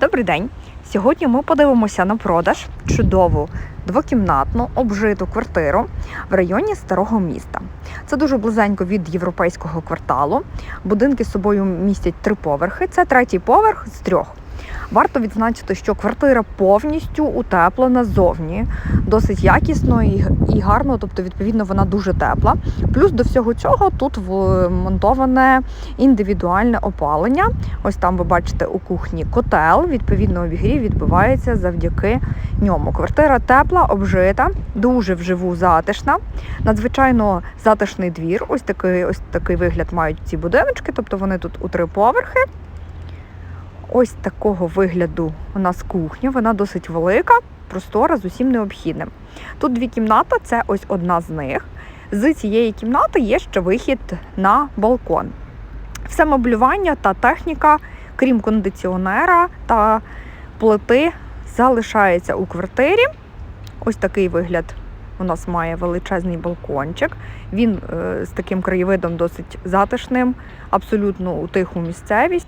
Добрий день. Сьогодні ми подивимося на продаж чудову двокімнатну обжиту квартиру в районі старого міста. Це дуже близенько від європейського кварталу. Будинки з собою містять три поверхи. Це третій поверх з трьох. Варто відзначити, що квартира повністю утеплена ззовні, досить якісно і, гарно, тобто, відповідно, вона дуже тепла. Плюс до всього цього тут вмонтоване індивідуальне опалення. Ось там ви бачите у кухні котел. Відповідно, обігрів відбувається завдяки ньому. Квартира тепла, обжита, дуже вживу затишна. Надзвичайно затишний двір. Ось такий, ось такий вигляд мають ці будиночки, тобто вони тут у три поверхи. Ось такого вигляду у нас кухня. Вона досить велика, простора з усім необхідним. Тут дві кімнати, це ось одна з них. З цієї кімнати є ще вихід на балкон. Все меблювання та техніка, крім кондиціонера та плити, залишається у квартирі. Ось такий вигляд у нас має величезний балкончик. Він е, з таким краєвидом досить затишним, абсолютно у тиху місцевість.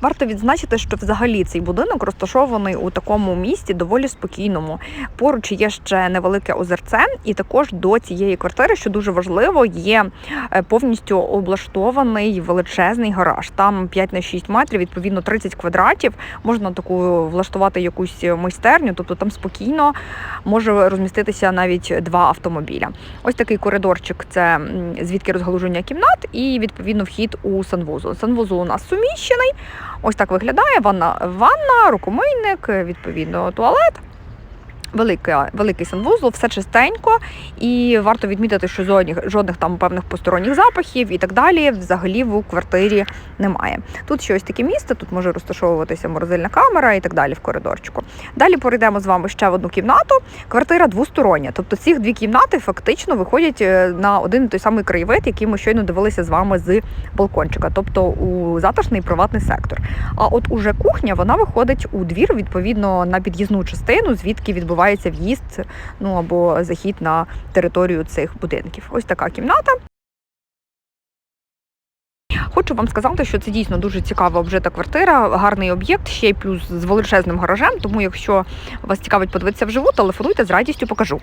Варто відзначити, що взагалі цей будинок розташований у такому місті доволі спокійному. Поруч є ще невелике озерце, і також до цієї квартири, що дуже важливо, є е, повністю облаштований величезний гараж. Там 5 на 6 метрів, відповідно 30 квадратів. Можна таку влаштувати якусь майстерню, тобто там спокійно може розміститися навіть два автомобіля. Ось такий коридорчик це звідки розгалуження кімнат, і відповідно вхід у санвузол. Санвузол у нас суміщений. Ось так виглядає ванна, ванна, рукомийник, відповідно, туалет. Велика, великий санвузол, все чистенько, і варто відмітити, що жодних, жодних там певних посторонніх запахів і так далі взагалі в квартирі немає. Тут ще ось таке місце, тут може розташовуватися морозильна камера і так далі в коридорчику. Далі перейдемо з вами ще в одну кімнату. Квартира двостороння, тобто ці дві кімнати фактично виходять е, на один і той самий краєвид, який ми щойно дивилися з вами з балкончика, тобто у затишний приватний сектор. А от уже кухня вона виходить у двір відповідно на під'їзну частину, звідки відбувається в'їзд, ну або захід на територію цих будинків. Ось така кімната. Хочу вам сказати, що це дійсно дуже цікава обжита квартира, гарний об'єкт, ще й плюс з величезним гаражем. Тому, якщо вас цікавить подивитися вживу, телефонуйте з радістю покажу.